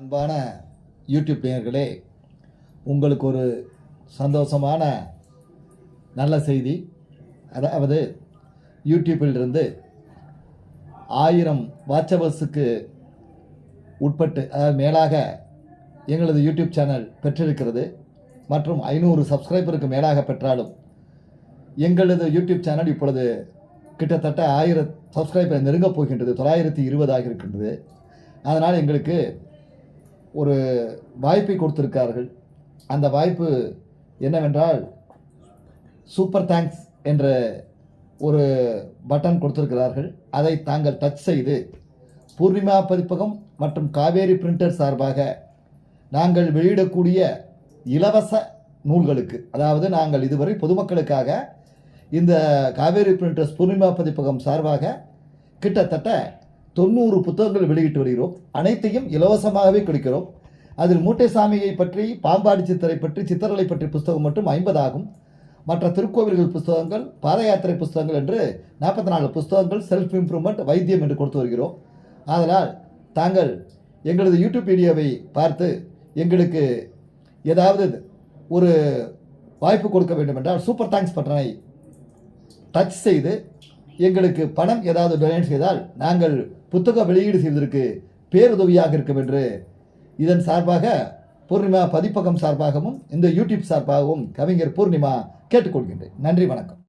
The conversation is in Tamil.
அன்பான யூடியூப் நேயர்களே உங்களுக்கு ஒரு சந்தோஷமான நல்ல செய்தி. அதாவது யூடியூப்பிலிருந்து ஆயிரம் வாட்சவர்ஸுக்கு உட்பட்டு அதாவது மேலாக எங்களது யூடியூப் சேனல் பெற்றிருக்கிறது. மற்றும் ஐநூறு சப்ஸ்கிரைபருக்கு மேலாக பெற்றாலும் எங்களது யூடியூப் சேனல் இப்பொழுது கிட்டத்தட்ட ஆயிரம் சப்ஸ்கிரைபர் நெருங்கப் போகின்றது. தொள்ளாயிரத்தி இருபதாக இருக்கின்றது அதனால் எங்களுக்கு ஒரு வாய்ப்பை கொடுத்திருக்கார்கள் அந்த வாய்ப்பு என்னவென்றால் சூப்பர் தேங்க்ஸ் என்ற ஒரு பட்டன் கொடுத்திருக்கிறார்கள். அதை தாங்கள் டச் செய்து பூர்ணிமா பதிப்பகம் மற்றும் காவேரி பிரிண்டர் சார்பாக நாங்கள் வெளியிடக்கூடிய இலவச நூல்களுக்கு அதாவது நாங்கள் இதுவரை பொதுமக்களுக்காக இந்த காவேரி பிரிண்டர்ஸ் பூர்ணிமா பதிப்பகம் சார்பாக கிட்டத்தட்ட தொண்ணூறு புத்தகங்கள் வெளியிட்டு வருகிறோம். அனைத்தையும் இலவசமாகவே கொடுக்கிறோம். அதில் மூட்டைசாமியை பற்றி பாம்பாடி சித்தரை பற்றி சித்தரலை பற்றி புஸ்தகம் மட்டும் ஐம்பது ஆகும். மற்ற திருக்கோவில்கள் புஸ்தகங்கள் பாத யாத்திரை புஸ்தகங்கள் என்று நாற்பத்தி நாலு புஸ்தகங்கள் செல்ஃப் இம்ப்ரூவ்மெண்ட் வைத்தியம் என்று கொடுத்து வருகிறோம். அதனால் தாங்கள் எங்களது யூடியூப் வீடியோவை பார்த்து எங்களுக்கு ஏதாவது ஒரு வாய்ப்பு கொடுக்க வேண்டும் என்றால் சூப்பர் தேங்க்ஸ் பட்டனை டச் செய்து எங்களுக்கு பணம் ஏதாவது டொனேட் செய்தால் நாங்கள் புத்தக வெளியீடு செய்வதற்கு பேருதவியாக இருக்கும் என்று இதன் சார்பாக பூர்ணிமா பதிப்பகம் சார்பாகவும் இந்த யூடியூப் சார்பாகவும் கவிஞர் பூர்ணிமா கேட்டுக்கொள்கின்றேன். நன்றி வணக்கம்.